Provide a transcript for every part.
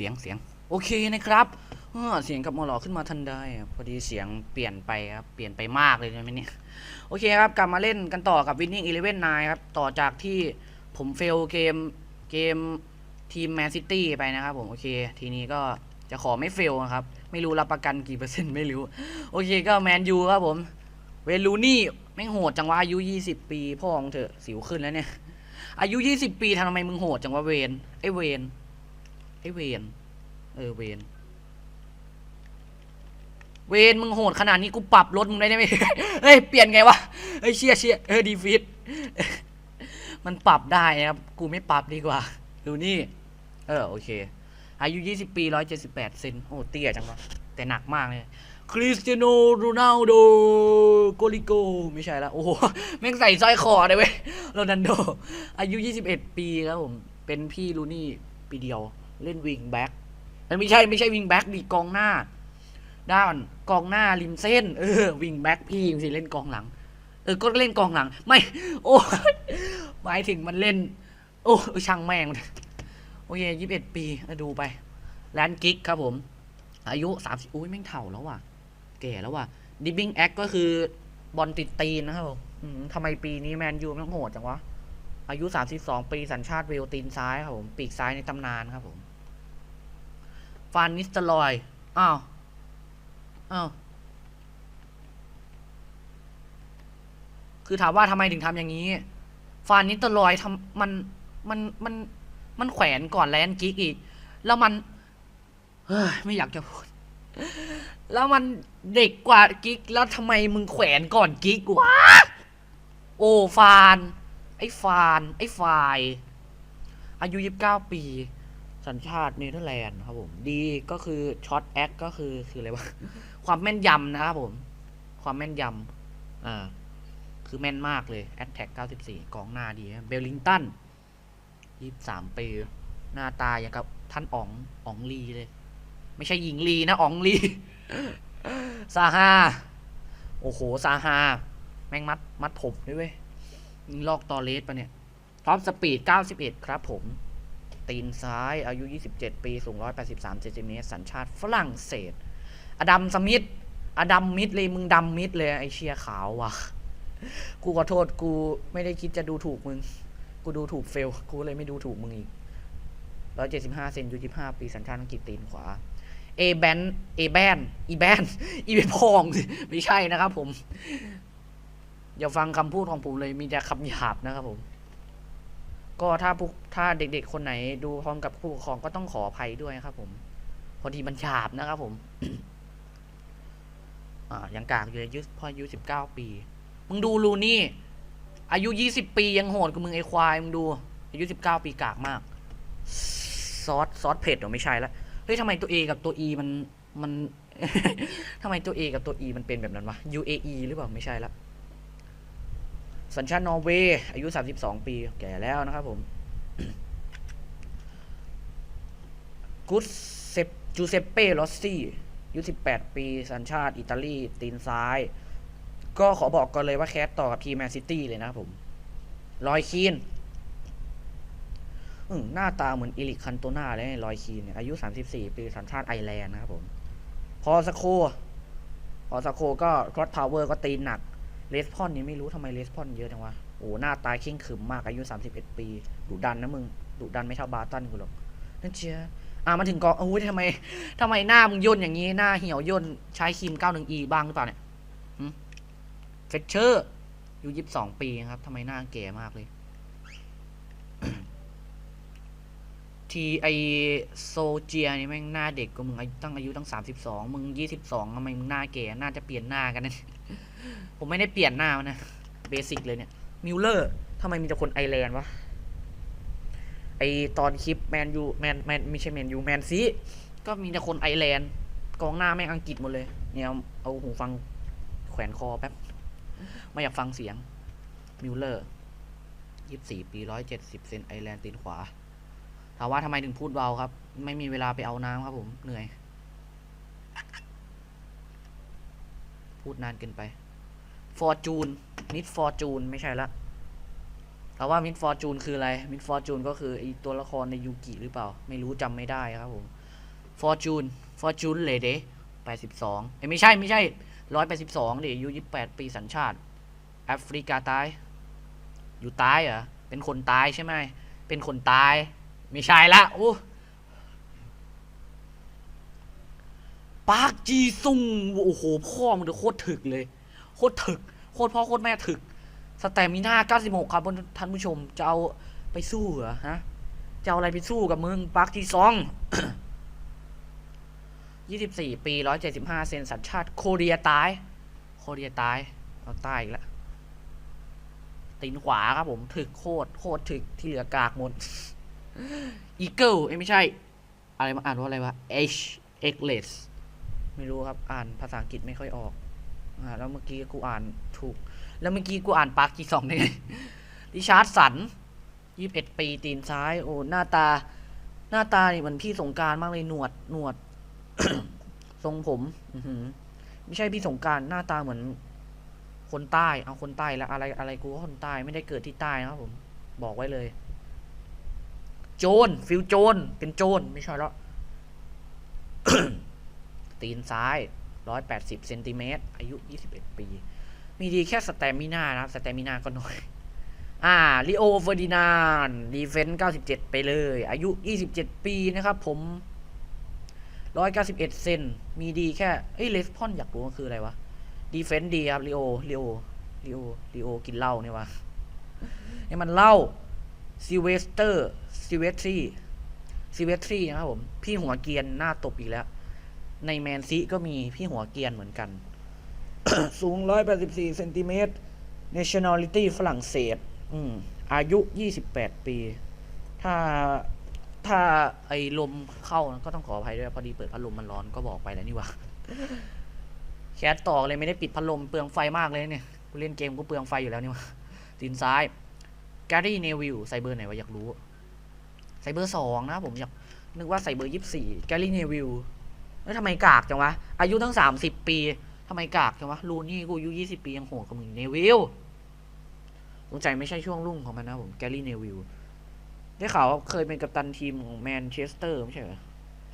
สียงเสียง โอเคนะครับเสียงกับมาหล่อขึ้นมาทันได้พอดีเสียงเปลี่ยนไปครับเปลี่ยนไปมากเลยใช่ไหมเนี่ยโอเคครับกลับมาเล่นกันต่อกับ Winning Eleven 9ครับต่อจากที่ผมเฟลเกมเกมทีมแมนซิตี้ไปนะครับผมโอเค ทีนี้ก็จะขอไม่เฟลนะครับ ไม่รู้รับประกันกี่เปอร์เซ็นต์ไม่รู้ โอเคก็แมนยูครับผมเวลูนี่ไม่งโหดจังวะอายุ 20 ปีพ่อของเถอสิวขึ้นแล้วเนี่ยอายุ 20 ปีทำไมมึงโหดจังวะเวนไอเวน ไอเวนเออเวนเวนมึงโหดขนาดนี้กูปรับรถมึงได้ไหมเฮ้ยเปลี่ยนไงวะเฮ้ยเชียเชียเออดีฟิตมันปรับได้นะครับกูไม่ปรับดีกว่า ดูนี่ เออโอเค อายุ 20 ปี 178 เซนโอ้เตี้ยจังวะแต่หนักมากเลยคริสเตียโนโรนัลโดโกลิโก ไม่ใช่ละโอ้โห แม่งใส่สร้อยคอเลยเว้ยโรนัลโด อายุ 21 ปีครับผม เป็นพี่ลูนี่ปีเดียว เล่นวิงแบ็กมันไม่ใช่ไม่ใช่วิงแบ็กดีกองหน้า ด้านกองหน้าริมเส้น เออวิงแบ็กพี่จริงๆเล่นกองหลัง เออก็เล่นกองหลัง ไม่ โอ้ยหมายถึงมันเล่น โอ้ช่างแม่งโอเคยี่สิบเอ็ดปีเอาดูไปแลนกิกครับผม อายุสามสิบอุ้ยแม่งเถ่าแล้วว่ะแก่แล้วว่ะดิบบิ้งแอคก็คือบอลติดตีนนะครับผมทำไมปีนี้แมนยูมันโหดจังวะ อายุ 32 ปีสัญชาติเวลตีนซ้ายครับผม ปีกซ้ายในตำนานครับผม ฟานนิสตอร์ลอย อ้าว อ้าว คือถามว่าทำไมถึงทำอย่างนี้ ฟานนิสตอร์ลอยทำมัน มัน มัน มันแขวนก่อนแลนกิกอีก แล้วมัน เฮ้ย ไม่อยากจะพูด แล้วมันเด็กกว่ากิ๊กแล้วทำไมมึงแขวนก่อนกิ๊กวะ โอ้ฟาน ไอ้ฟาน ไอ้ฟาย อายุยี่สิบเก้าปี สัญชาติเนเธอร์แลนด์ครับผมดีก็คือช็อตแอคก็คือคืออะไรวะ ความแม่นยำนะครับผม ความแม่นยำอ่าคือแม่นมากเลยแอตแทก94 กองหน้าดีเบลลิงตัน23 ปี หน้าตาอย่างกับท่านอ๋องอ๋องลีเลย ไม่ใช่หญิงลีนะอ๋องลีซาฮาโอ้โหซาฮาแม่งมัดมัดผมด้วยเว้ยลอกตอเลสปะเนี่ยท็อปสปีด 91 ครับผม ตีนซ้าย อายุ 27 ปี สูง 183เซนติเมตร สัญชาติฝรั่งเศส อดัมสมิธ อดัมมิดเลย มึงดำมิดเลย ไอเชียขาวว่ะ กูขอโทษ กูไม่ได้คิดจะดูถูกมึง กูดูถูกเฟล กูเลยไม่ดูถูกมึงอีก 175เซนอายุ25 ปี สัญชาติอังกฤษตีนขวา เอแบน เอแบน อีแบน อีเบนพองสิไม่ใช่นะครับผม อย่าฟังคำพูดของผมเลย มีแต่คำหยาบนะครับผม ก็ถ้าผู้ถ้าเด็กๆคนไหนดูพร้อมกับผู้ปกครองก็ต้องขออภัยด้วยนะครับ ผม พอดีมันหยาบนะครับ ผมอ่ายังกากอยู่เลยอายุพออายุสิบเก้าปี มึงดูลูนี่ อายุยี่สิบปียังโหดกว่ามึงไอควายมึงดู อายุสิบเก้าปีกากมากซอสซอสเผ็ดหรอไม่ใช่ละเฮ้ยทำไมตัว A กับตัว E มันมันทำไมตัว A กับตัว E มันเป็นแบบนั้นวะ UAE หรือเปล่าไม่ใช่ละ สัญชาตินอร์เวย์อายุ 32 ปีแก่แล้วนะครับผมกุสเซปจูเซปเป้ลอสซี่อายุ18 ปี สัญชาติอิตาลี ตีนซ้าย ก็ขอบอกก่อนเลยว่าแคสต่อกับทีมแมนซิตี้เลยนะครับผมลอยคีนหน้าตาเหมือนอิลิคันโตนาเลยลอยคีนอายุ 34 ปีสัญชาติไอร์แลนด์นะครับผม พอสโค พอสโคก็ครอสพาวเวอร์ก็ตีนหนัก เลสพอนนี่ไม่รู้ทำไมเลสพอนเยอะจังวะ โอ้หน้าตาเข่งขึมมากอายุ 31 ปีดุดันนะมึงดุดันไม่เท่าบาตันกูหรอกนั่นเชียอะมาถึงกองโอ้ยทำไมทำไมหน้ามึงย่นอย่างนี้หน้าเหี่ยวย่นใช้ครีม 91E บ้างหรือเปล่าเนี่ยเฟชเชอร์อายุ22ปีครับทำไมหน้าแก่มากเลย ทีไอโซเจียนี่แม่งหน้าเด็กกว่ามึงอายุตั้งอายุตั้งสามสิบสองมึงยี่สิบสองทำไมมึงหน้าแก่น่าจะเปลี่ยนหน้ากันนะ ผมไม่ได้เปลี่ยนหน้านะ เบสิกเลยเนี่ย มิลเลอร์ทำไมมีแต่คนไอร์แลนด์วะ ไอตอนคลิปแมนยูแมนแมนไม่ใช่แมนยูแมนซีก็มีแต่คนไอร์แลนด์กองหน้าแม่งอังกฤษหมดเลย เนี่ยเอาหูฟังแขวนคอแป๊บ ไม่อยากฟังเสียง มิลเลอร์ยี่สี่ปีร้อยเจ็ดสิบเซนไอร์แลนด์ตีนขวา ถามว่าทำไมถึงพูดเบาครับ ไม่มีเวลาไปเอาน้ำครับผม เหนื่อย พูดนานเกินไป ฟอร์จูนมิดฟอร์จูนไม่ใช่ละแต่ว่ามิดฟอร์จูนคืออะไรมิดฟอร์จูนก็คือไอตัวละครในยูกิหรือเปล่า ไม่รู้จำไม่ได้ครับผมฟอร์จูนฟอร์จูนเลยเด้แปดสิบสองเอ้ยไม่ใช่ไม่ใช่ร้อยแปดสิบสองเดี๋ยวอายุยี่สิบแปดปีสัญชาติแอฟริกาใต้อยู่ใต้เหรอเป็นคนตายใช่ไหมเป็นคนตายไม่ใช่ละโอ้ปาร์คจีซุงโอ้โหพ่อมันโคตรถึกเลย คตรถึก โคตรพ่อโคตรแม่ถึก สแตมิน่า96 ครับท่านผู้ชม จะเอาไปสู้เหรอฮะ จะเอาอะไรไปสู้กับมึงปาร์คจีซอง 24 ปี 175 เซนสัญชาติโคเรียตายโคเรียตายเอาใต้อีกแล้วตีนขวาครับผมถึกโคตรโคตรถึกที่เหลือกากหมดอีเกิลไม่ใช่ อะไรมาอ่านว่าอะไรวะ H X l e s ไม่รู้ครับ อ่านภาษาอังกฤษไม่ค่อยออก อ่าแล้วเมื่อกี้กูอ่านถูก แล้วเมื่อกี้กูอ่านปาร์กีสองได้ไงริชาร์ดสันยี่สิบเอ็ดปีตีนซ้าย โอ้หน้าตา หน้าตานี่เหมือนพี่สงการมากเลยหนวดหนวดทรงผมออืไม่ใช่พี่สงการหน้าตาเหมือน คนใต้เอาคนใต้แล้วอะไรอะไรกูก็คนใต้ไม่ได้เกิดที่ใต้นะครับผม บอกไว้เลย โจนฟิลโจนเป็นโจนไม่ใช่แล้วตีนซ้าย ร้อยแปดสิบเซนติเมตรอายุยี่สิบเอ็ดปี มีดีแค่สแตมิน่านะครับสแตมิน่าก็น้อย อ่าลิโอเฟอร์ดินานดีเฟนต์เก้าสิบเจ็ดไปเลย อายุยี่สิบเจ็ดปีนะครับผมร้อยเก้าสิบเอ็ดเซนมีดีแค่เอ้ยเลสพอนอยากรู้ว่าคืออะไรวะดีเฟนต์ดีครับลิโอลิโอลิโอลิโอกินเหล้าเนี่ยวะนี่มันเหล้าซิเวสเตอร์ซิเวสซี่ซิเวสซี่นะครับผม พี่หัวเกียนหน้าตบอีกแล้ว ในแมนซีก็มีพี่หัวเกียนเหมือนกัน สูง 184เซนติเมตร nationality ฝรั่งเศส อืม อายุ 28 ปี ถ้า ถ้าไอ้ลมเข้าก็ต้องขออภัยด้วย พอดีเปิดพัดลมมันร้อนก็บอกไปแล้วนี่ว่า แคสต่อเลยไม่ได้ปิดพัดลมเปลืองไฟมากเลยเนี่ย กูเล่นเกมก็เปลืองไฟอยู่แล้วนี่ว่าตีนซ้าย แกรี่เนวิลใส่เบอร์ไหนวะอยากรู้ ใส่เบอร์สองนะผมอยากนึกว่าใส่เบอร์ยี่สี่แกรี่เนวิล แล้วทำไมกากจังวะ อายุตั้งสามสิบปีทำไมกากจังวะ ลูนี่กูอายุยี่สิบปียังโหดกว่ามึงเนวิลสงสัยไม่ใช่ช่วงรุ่งของมันนะผมแกรี่เนวิลได้ข่าวว่าเคยเป็นกัปตันทีมของแมนเชสเตอร์ไม่ใช่เหรอ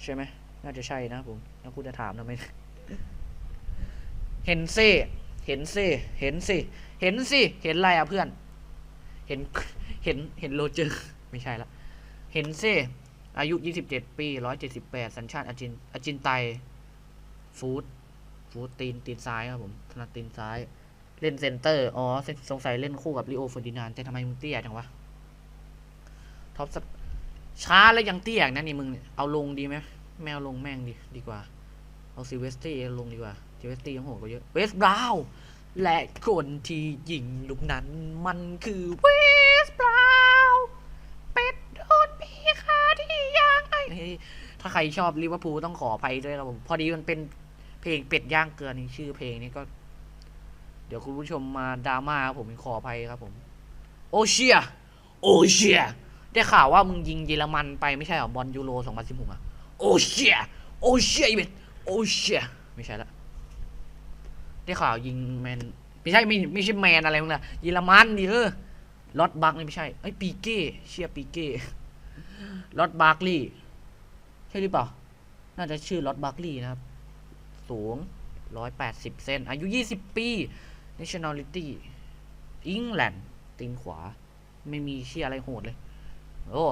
ใช่ไหมน่าจะใช่นะผมแล้วคุณจะถามทำไมเห็นสิเห็นสิเห็นสิ เห็นสิ เห็นอะไรอะเพื่อน เห็น เห็น เห็นโรเจอร์ ไม่ใช่ละ เห็นสิ อายุ 27 ปี 178 สัญชาติอาจินอาจินไตฟูดฟูดตีนตีนซ้ายครับผมถนัดตีนซ้าย เล่นเซนเตอร์ อ๋อ สงสัยเล่นคู่กับลิโอเฟอร์ดินานแต่ทำไมมึงเตี้ยจังวะ ท็อปสช้าแล้วยังเตี้ยอย่างนั้นนี่มึง เอาลงดีไหมไม่เอาลงแม่งดีดีกว่า เอาซิเวสตี้ลงดีกว่าซิเวสตี้ยังโหดกว่าเยอะ เวสบราว์และคนที่ยิงลูกนั้นมันคือเวสบราวน์เป็ดโดนปีคาที่ย่างไอเฮ้ย ถ้าใครชอบลิเวอร์พูลต้องขออภัยด้วยครับผม พอดีมันเป็นเพลงเป็ดย่างเกลือนี่ชื่อเพลงนี้ก็ เดี๋ยวคุณผู้ชมมาดราม่าครับผมขออภัยครับผม โอเชีย โอเชีย ได้ข่าวว่ามึงยิงเยอรมันไปไม่ใช่หรอบอลยูโร2016อะ โอเชีย โอเชียอีเวนโอเชีย ไม่ใช่ละได้ข่าวยิงแมนไม่ใช่ไม่ไม่ใช่แมนอะไรมึงนะเยอรมันดิเออลอตบักนี่ไม่ใช่ไอ้ปีเก้เชียปีเก้ลอตบาร์กลีย์ใช่หรือเปล่า น่าจะชื่อลอตบาร์กลีย์นะครับ สูง 180 เซน อายุ 20 ปี nationality อิงแลนด์ตีนขวา ไม่มีเชียอะไรโหดเลย โอ้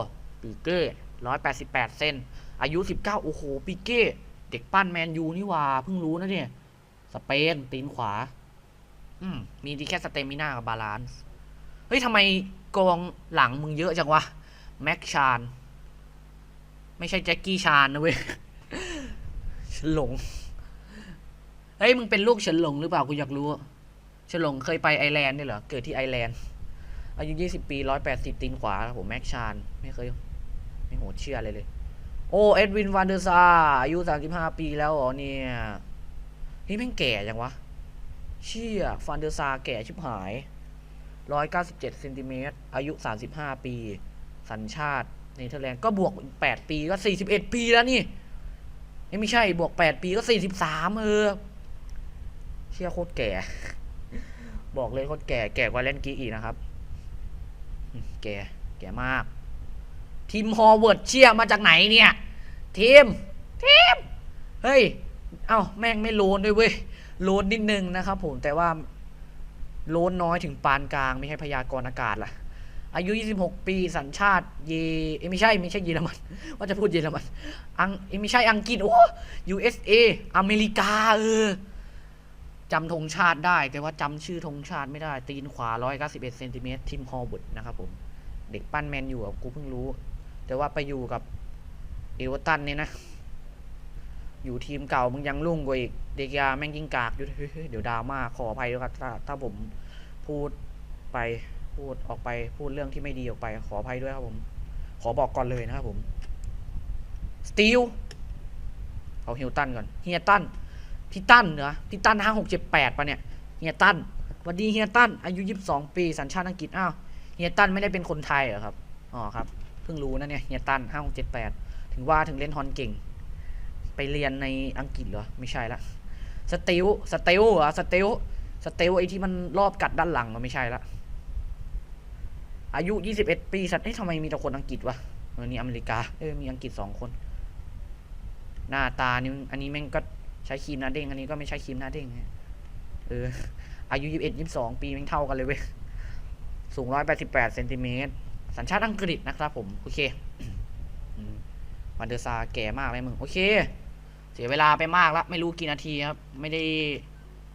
ปีเก้ร้อยแปดสิบแปดเซน อายุสิบเก้าโอ้โห ปีเก้ เด็กปั้นแมนยูนี่ว่า เพิ่งรู้นะเนี่ย สเปน ตีนขวา อืม มีดีแค่สเตมิน่ากับบาลานซ์ เฮ้ยทำไมกองหลังมึงเยอะจังวะ แม็กชาน ไม่ใช่แจ็คกี้ชานนะเว้ยฉนหลงเฮ้ยมึงเป็นลูกฉินหลงหรือเปล่ากูอยากรู้ฉินหลงเคยไปไอร์แลนด์ด้วยเหรอเกิดที่ไอร์แลนด์อายุ20ปี180ตีนขวาผมแม็กชานไม่เคย ไม่โหดเชื่อเลยเลย โอ้เอ็ดวินวันเดอร์ซาอายุ35ปีแล้วเหรอเนี่ยนี่แม่งแก่จังวะ เชี่ยฟันเดอร์ซาแก่ชิบหาย197เซนติเมตรอายุ35ปี สัญชาติ เนเธอร์แลนด์ก็บวกอีก8ปีก็41ปีแล้วนี่ไม่ใช่บวก8ปีก็43เออ เชี่ยโคตรแก่ บอกเลยโคตรแก่แก่กว่าแลนกีอีกนะครับ แก่แก่มาก ทีมฮอเวิร์ดเชี่ยมาจากไหนเนี่ย ทีม ทีม เฮ้ย เอ้าแม่งไม่โลนด้วยเว้ยโลนนิดนึงนะครับผมแต่ว่าโลนน้อยถึงปานกลางไม่ใช่พยากรณ์อากาศล่ะ อายุ 26 ปีสัญชาติเยอไม่ใช่ไม่ใช่เยอรมัน ว่าจะพูดเยอรมัน อังไม่ใช่อังกฤษโอ้ USA อเมริกาเออจำธงชาติได้ แต่ว่าจำชื่อธงชาติไม่ได้ ตีนขวา 191เซนติเมตรทีมฮอลวุดนะครับผม เด็กปั้นแมนอยู่อะกูเพิ่งรู้ แต่ว่าไปอยู่กับเอเวอร์ตันเนี่ยนะ อยู่ทีมเก่ามึงยังรุ่งกว่าอีก เด็กยาแม่งยิ่งกากอยู่เฮ้ยเดี๋ยวดราม่าขออภัยด้วยครับถ้าผมพูดไป พูดออกไปพูดเรื่องที่ไม่ดีออกไป ขออภัยด้วยครับผม ขอบอกก่อนเลยนะครับผมสตีลเอาฮิลตันก่อนเฮียตันพี่ตันเหรอพี่ตันห้าหกเจ็ดแปดปะเนี่ยเฮียตันวัสดีเฮียตันอายุยี่สิบสองปีสัญชาติอังกฤษอ้าวเฮียตันไม่ได้เป็นคนไทยเหรอครับอ๋อครับเพิ่งรู้นะเนี่ยเฮียตันห้าหกเจ็ดแปดถึงว่าถึงเล่นฮอนเก่ง ไปเรียนในอังกฤษเหรอไม่ใช่ละสติลสติลเหรอสติลสติลไอที่มันรอบกัดด้านหลังมันไม่ใช่ละ อายุ 21 ปี สัตว์เอ๊ะทำไมมีแต่คนอังกฤษวะเออนี่อเมริกา เออ มีอังกฤษสองคน หน้าตานี่อันนี้แม่งก็ใช้ครีมหน้าเด้ง อันนี้ก็ไม่ใช้ครีมหน้าเด้งเออ อายุ 21 22 ปีแม่งเท่ากันเลยเว้ย สูง 188เซนติเมตร สัญชาติอังกฤษนะครับผม โอเควันเดอร์ซาแก่มากเลยมึง โอเค เสียเวลาไปมากแล้วไม่รู้กี่นาทีครับ ไม่ได้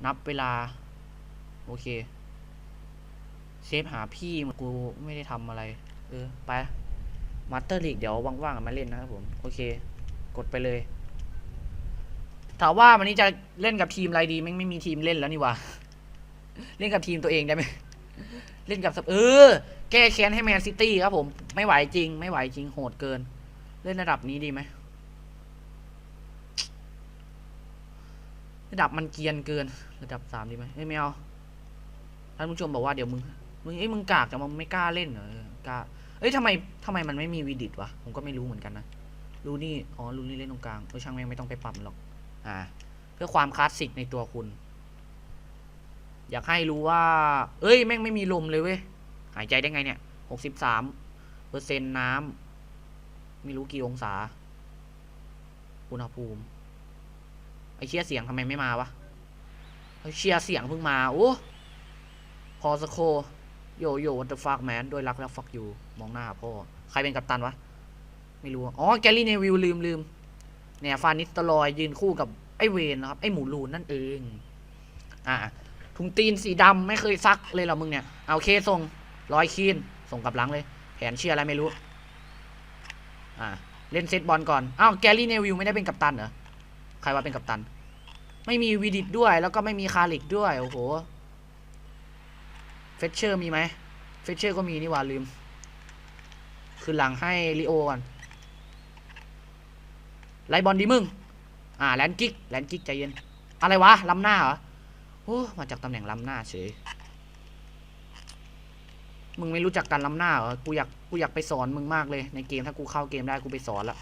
นับเวลา โอเค เซฟหาพี่มันกูไม่ได้ทำอะไร เออ ไปมาสเตอร์ลีกเดี๋ยวว่างๆมาเล่นนะครับผม โอเค กดไปเลย ถามว่าวันนี้จะเล่นกับทีมอะไรดีไม่ไม่มีทีมเล่นแล้วนี่วะเล่นกับทีมตัวเองได้ไหมเล่นกับเออ แก้แค้นให้แมนซิตี้ครับผม ไม่ไหวจริง ไม่ไหวจริงโหดเกิน เล่นระดับนี้ดีไหมระดับมันเกียนเกิน ระดับสามดีไหมเอ้ยไม่เอาท่านผู้ชมบอกว่าเดี๋ยวมึง มึงเอ้ยมึงกากแต่มึงไม่กล้าเล่นเหรอกล้าเอ้ยทำไมทำไมมันไม่มีวีดิตวะผมก็ไม่รู้เหมือนกันนะรู้นี่อ๋อรู้นี่เล่นตรงกลางเออช่างแม่งไม่ต้องไปปรับหรอก อ่า เพื่อความคลาสสิกในตัวคุณ อยากให้รู้ว่า เอ้ยแม่งไม่มีลมเลยเว้ยหายใจได้ไงเนี่ยหกสิบสามเปอร์เซ็นต์น้ำไม่รู้กี่องศาอุณหภูมิไอเชียเสียงทำไมไม่มาวะไอเชียเสียงเพิ่งมาโอ้พอสโค โยโย่วันเดอร์ฟักแมนด้วยรักแล้วฟักอยู่มองหน้าพ่อ ใครเป็นกัปตันวะ ไม่รู้ อ๋อ แกลลี่เนวิลลืมลืมเนี่ยฟานิสตลอยยืนคู่กับไอเวนนะครับ ไอหมูลูนนั่นเอง อะถุงตีนสีดำไม่เคยซักเลยเหรอมึงเนี่ย เอาโอเคส่งร้อยคีนส่งกับหลังเลย แผนเชียอะไรไม่รู้ อ่า เล่นเซตบอลก่อน อ้าวแกลลี่เนวิลไม่ได้เป็นกัปตันเหรอ ใครว่าเป็นกัปตัน ไม่มีวีดิตด้วย แล้วก็ไม่มีคาริกด้วย โอ้โห เฟชเชอร์มีไหมเฟชเชอร์ก็มีนี่ว่าลืม คือหลังให้ลิโอก่อนไล่บอลดีมึง อ่าแลนกิกแลนกิกใจเย็น อะไรวะล้ำหน้าเหรอโอ้มาจากตำแหน่งล้ำหน้าเฉย มึงไม่รู้จักการล้ำหน้าเหรอ กูอยากกูอยากไปสอนมึงมากเลยในเกมถ้ากูเข้าเกมได้กูไปสอนละ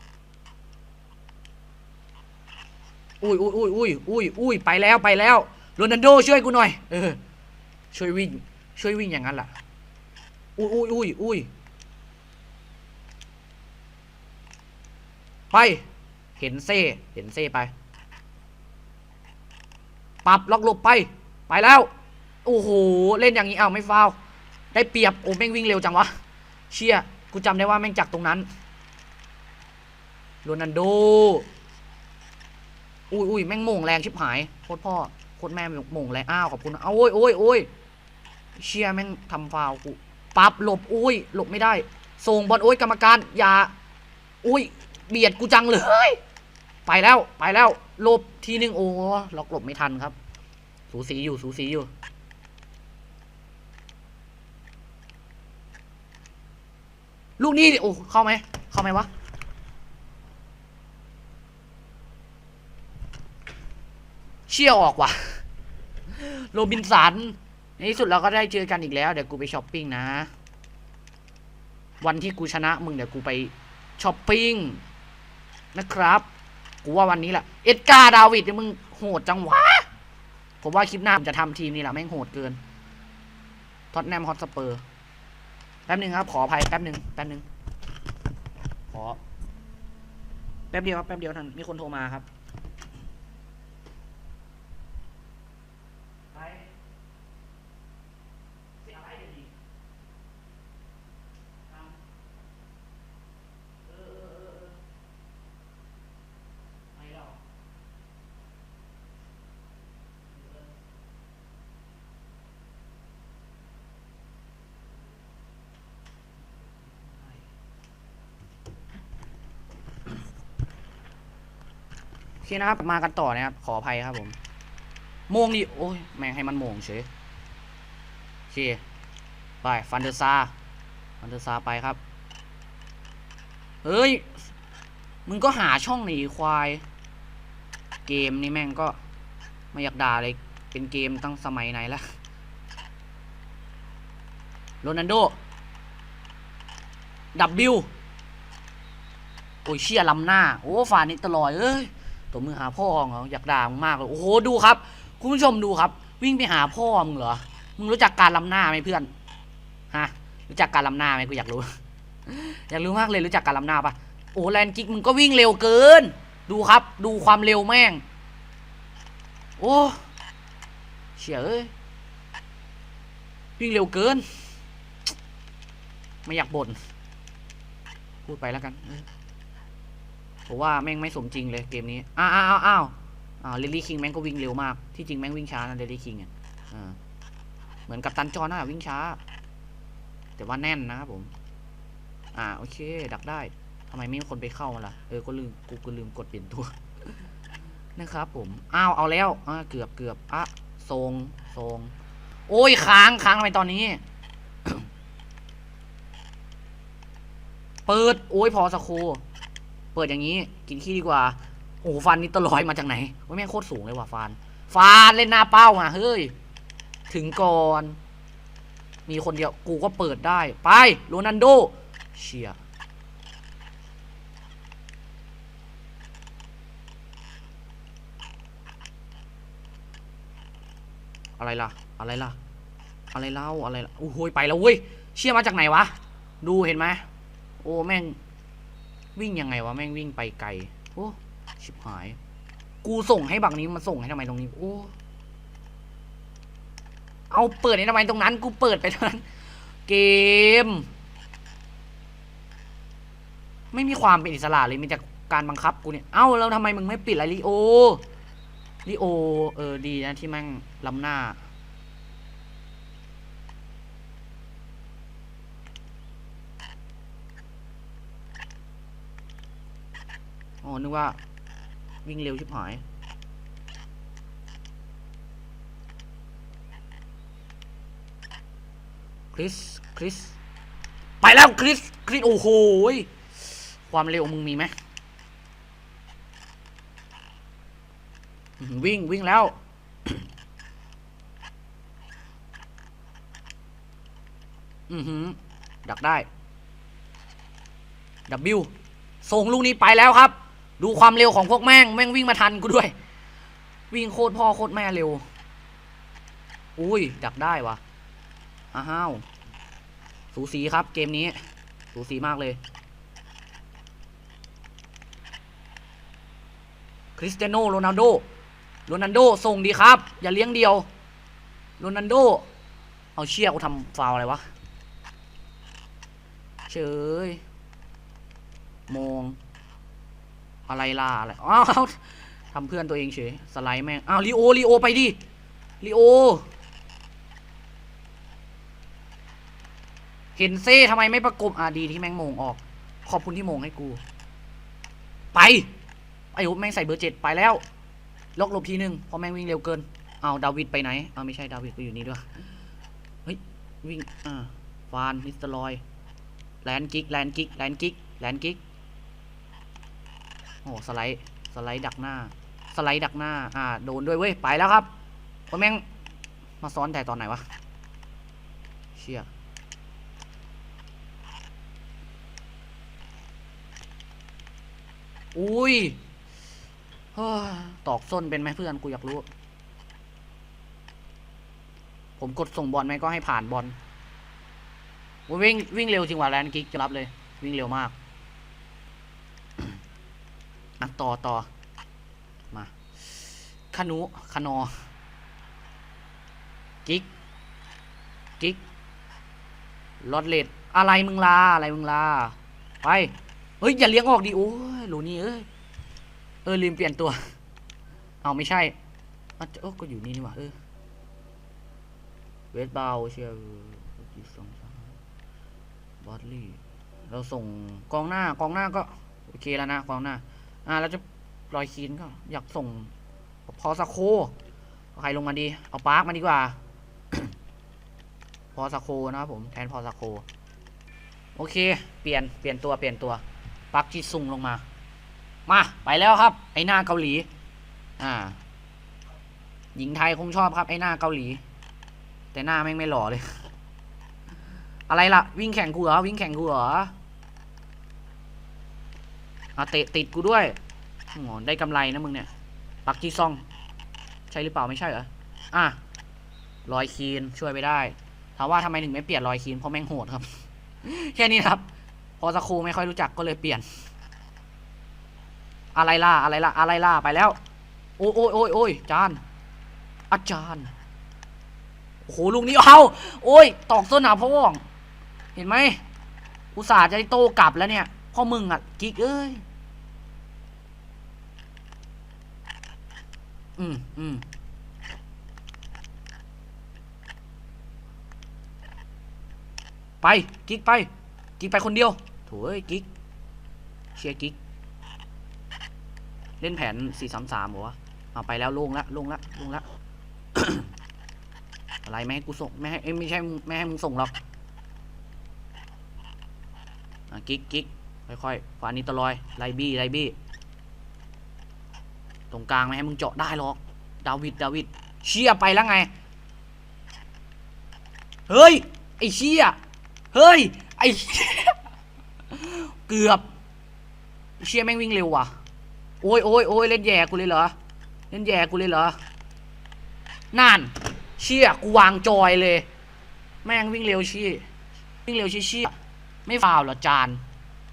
อุ้ยอุ้ยอุ้ยอุ้ยอุ้ยอุ้ยไปแล้วไปแล้วโรนัลโดช่วยกูหน่อย เออ ช่วยวิ่ง ช่วยวิ่งอย่างนั้นล่ะ อุ้ยอุ้ยอุ้ยอุ้ยไป เห็นเซ่ เห็นเซ่ไป ปรับล็อกหลบไป ไปแล้ว โอ้โห เล่นอย่างนี้ เอาไม่ฟาวล์ได้เปรียบ โอ้แม่งวิ่งเร็วจังวะ เชี่ย กูจำได้ว่าแม่งจากตรงนั้นโรนัลโด อุ้ยอุ้ยแม่งโมงแรงชิบหาย โคตรพ่อ โคตรแม่โมงแรง อ้าว ขอบคุณนะเอาโอ้ยโอ้ยโอ้ย เชียแม่งทำฟาวกูปับหลบอุ้ยหลบไม่ได้ ส่งบอลโอ้ยกรรมการอย่าอุ้ยเบียดกูจังเลย ไปแล้วไปแล้วหลบทีนึงโอ้ล็อกหลบไม่ทันครับ สูสีอยู่สูสีอยู่ลูกนี้โอ้เข้าไหมเข้าไหมวะเชี่ยออกว่ะ โรบินสัน ในที่สุดเราก็ได้เจอกันอีกแล้ว เดี๋ยวกูไปช้อปปิ้งนะ วันที่กูชนะมึงเดี๋ยวกูไปช้อปปิ้งนะครับ กูว่าวันนี้แหละ เอ็ดการ์ดาวิดมึงโหดจังวะ ผมว่าคลิปหน้าผมจะทำทีมนี้แหละแม่งโหดเกิน ท็อตแนมฮอตสเปอร์ แป๊บหนึ่งครับ ขออภัยแป๊บหนึ่งแป๊บหนึ่งขอ แป๊บเดียวครับ แป๊บเดียวท่านมีคนโทรมาครับไปเสียอะไรเดี๋ยวนี้เอาเออเออเออเออไม่หรอกเออไม่ โอ เคนะครับมากันต่อนะครับ ขออภัยครับผมโมงดิโอ้ยแม่งให้มันโมงเฉยโอเคไปฟันเดอร์ซาฟันเดอร์ซาไปครับ เฮ้ย มึงก็หาช่องหนีควาย เกมนี่แม่งก็ไม่อยากด่าเลย เป็นเกมตั้งสมัยไหนละโรนันโด ดับบิลโอ้ยเชี่ยลำหน้า โอ้ฟานิดตลอดเอ้ย ตัวมือหาพ่อเหรอยากด่ามึงมากเลยโอ้โหดูครับ คุณผู้ชมดูครับ วิ่งไปหาพ่อมึงเหรอมึงรู้จักการลำหน้าไหมเพื่อนฮะรู้จักการลำหน้าไหมกูอยากรู้ อยากรู้มากเลยรู้จักการลำหน้าปะโอ้แลนกิกมึงก็วิ่งเร็วเกิน ดูครับ ดูความเร็วแม่ง โอ้เชี่ยเอ้ยวิ่งเร็วเกิน ไม่อยากบ่นพูดไปแล้วกัน ผมว่าแม่งไม่สมจริงเลยเกมนี้ อ้าวอ้าวอ้าวอ้าวลิลลี่คิงแม่งก็วิ่งเร็วมาก ที่จริงแม่งวิ่งช้านะลิลลี่คิงอะเหมือนกับตันจอน่ะวิ่งช้า แต่ว่าแน่นนะครับผม อ่าโอเค ดักได้ทำไมไม่มีคนไปเข้ามาล่ะ เออ ก็ลืม กูก็ลืมกดเปลี่ยนตัว นะครับผม อ้าว เอาแล้วอ่าเกือบเกือบอะทรงทรง โอ้ย ค้างค้างทำไมตอนนี้ เปิด โอ้ย พอสกครู เปิดอย่างนี้กินขี้ดีกว่าโอ้ฟันนี่ตลอยมาจากไหนว่าแม่งโคตรสูงเลยว่ะฟันฟานเล่นหน้าเป้ามาเฮ้ยถึงก่อน มีคนเดียวกูก็เปิดได้ ไปโรนันโดเชียอะไรล่ะ อะไรล่ะ อะไรเล่าอะไรล่ะโอ้โหไปแล้วเว้ยเชี่ยมาจากไหนวะ ดูเห็นไหมโอ้แม่ง วิ่งยังไงวะแม่งวิ่งไปไกลโอ้ชิบหาย กูส่งให้บักนี้มาส่งให้ทำไมตรงนี้โอ้เอาเปิดให้ทำไมตรงนั้น กูเปิดไปตรงนั้น เกม ไม่มีความเป็นอิสระเลยมีแต่การบังคับกูเนี่ย เอ้าแล้วทำไมมึงไม่ปิดไรลิโอลิโอ เออดีนะที่แม่งล้ำหน้า อ๋อ นึกว่า วิ่งเร็วชิบหาย คริส คริส ไปแล้วคริส คริส โอ้โห ความเร็วมึงมีไหม วิ่ง วิ่งแล้วอือหือ ดักได้ W ส่งลูกนี้ไปแล้วครับ ดูความเร็วของพวกแม่งแม่งวิ่งมาทันกูด้วย วิ่งโคตรพ่อโคตรแม่เร็ว อุ้ยดักได้วะอ้าวสูสีครับเกมนี้ สูสีมากเลยคริสเตียโนโรนัลโดโรนัลโดส่งดีครับ อย่าเลี้ยงเดียวโรนัลโด เอาเชี่ยกูทำฟาวอะไรวะ เฉยมอง อะไรล่ะอะไรอ้าวทำเพื่อนตัวเองเฉยสไลด์แม่งอ้าวลีโอลีโอไปดิลีโอเห็นเซ่ทำไมไม่ประกบอะดีที่แม่งมงออก ขอบคุณที่มงให้กู ไปไอ้โหแม่งใส่เบอร์เจ็ดไปแล้วล็อกหลบทีหนึ่งเพราะแม่งวิ่งเร็วเกินเอาดาวิดไปไหนเอาไม่ใช่ดาวิดก็อยู่นี่ด้วยเฮ้ยวิ่งอ่าฟานนิสตอรอยแลนกิกแลนกิกแลนกิกแลนกิก อ้สไลด์สไลด์ดักหน้า สไลด์ดักหน้า อ่า โดนด้วยเว้ย ไปแล้วครับเพราแม่ง มาซ้อนแต่ตอนไหนวะ เชี่ยอุ้ยตอกส้นเป็นไหมเพื่อนกูอยากรู้ ผมกดส่งบอลไหมก็ให้ผ่านบอลวิ่งวิ่งเร็วจริงว่ะแลนกิกจะรับเลย วิ่งเร็วมาก ต่อต่อมาคานุคานอกิ๊กกิ๊กลอดเลดอะไรมึงลาอะไรมึงลาไปเฮ้ยอย่าเลี้ยงออกดิโอ้ยหลูนี่เอ้ยเออลืมเปลี่ยนตัว เอาไม่ใช่อะเออก็อยู่นี่นี่หว่าเออเวทบาเชียร์สองสามบอสลี่เราส่งกองหน้ากองหน้าก็โอเคแล้วนะกองหน้า อ่าเราจะลอยคีนก็ อยากส่ง พอสโคใครลงมาดี เอาปาร์คมาดีกว่า พอสโคนะครับผมแทนพอสโค โอเค เปลี่ยนเปลี่ยนตัวเปลี่ยนตัวปักจิซุงลงมา มาไปแล้วครับ ไอหน้าเกาหลี อ่า หญิงไทยคงชอบครับไอหน้าเกาหลี แต่หน้าแม่งไม่หล่อเลย อะไรล่ะ วิ่งแข่งกูเหรอวิ่งแข่งกูเหรอ อะเตะติดกูด้วยอ๋อได้กำไรนะมึงเนี่ย ปักจีซอง ใช่หรือเปล่าไม่ใช่เหรอ อะรอยคีนช่วยไปได้ถามว่าทำไมถึงไม่เปลี่ยนรอยคีนเพราะแม่งโหดครับ แค่นี้ครับ พอสกครูไม่ค่อยรู้จักก็เลยเปลี่ยน อะไรล่ะอะไรล่ะอะไรล่ะไปแล้ว โอ้ยโอ้ยโอ้ยโอ้ยจานอาจารย์โอ้โหลูกนี้เอาโอ้ยตอกส้นหนาพ่อเห็นไหมอุตส่าห์จะโตกลับแล้วเนี่ยพ่อมึงอะกิ๊กเอ้ย อืมอืมไปกิ๊กไปกิ๊กไปคนเดียวโถ่เอ้ยกิ๊กเชียร์กิ๊กเล่นแผนสี่สามสามบอว่าเอาไปแล้วลงละลงละลงละอะไรไม่ให้กูส่งไม่ให้ไม่ใช่ไม่ให้มึงส่งหรอกกิ๊กกิ๊กค่อยๆฟานิตลอยไลบี้ไลบี้ ตรงกลางไม่ให้มึงเจาะได้หรอก ดาวิด ดาวิด เชี่ยไปแล้วไง เฮ้ย ไอเชี่ยเฮ้ย ไอเกือบ เชี่ยแม่งวิ่งเร็วว่ะ โอ้ยโอ้ยโอ้ยเล่นแย่กูเลยเหรอ เล่นแย่กูเลยเหรอ นั่น เชี่ยกูวางจอยเลย แม่งวิ่งเร็วชี้วิ่งเร็วชี้เชี่ยไม่ฟาวเหรอจาน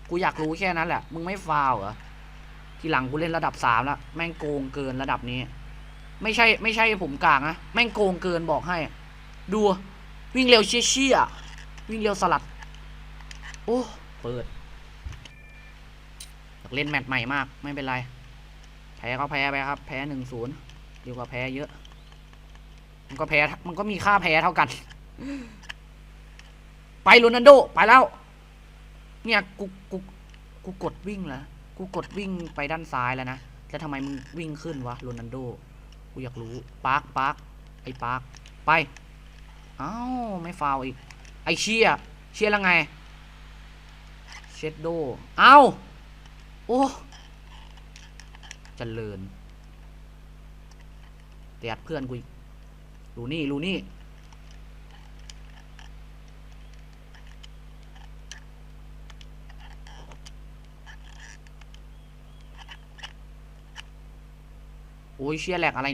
กูอยากรู้แค่นั้นแหละ มึงไม่ฟาวเหรอ ทีหลังกูเล่นระดับสามแล้วแม่งโกงเกินระดับนี้ ไม่ใช่ไม่ใช่ผมกลางนะแม่งโกงเกินบอกให้ ดูวิ่งเร็วเชี่ยเชี่ยวิ่งเร็วสลัด โอ้เปิดอยากเล่นแมตช์ใหม่มาก ไม่เป็นไรแพ้ก็แพ้ไปครับ แพ้หนึ่งศูนย์ดีกว่าแพ้เยอะ มันก็แพ้มันก็มีค่าแพ้เท่ากัน ไปโรนัลโด ไปแล้ว เนี่ยกูกูกูกดวิ่งแล้ว กูกดวิ่งไปด้านซ้ายแล้วนะ แล้วทำไมมึงวิ่งขึ้นวะโรนัลโด กูอยากรู้ปาร์คปาร์คไอ้ปาร์คไป เอ้า ไม่ฟาวอีก ไอ้เชียเชียแล้วไง เชดโด เอ้า โอ้เจริญเตียดเพื่อนกูอีกรูนี่รูนี่ อ้ยเชียแหลกอะไร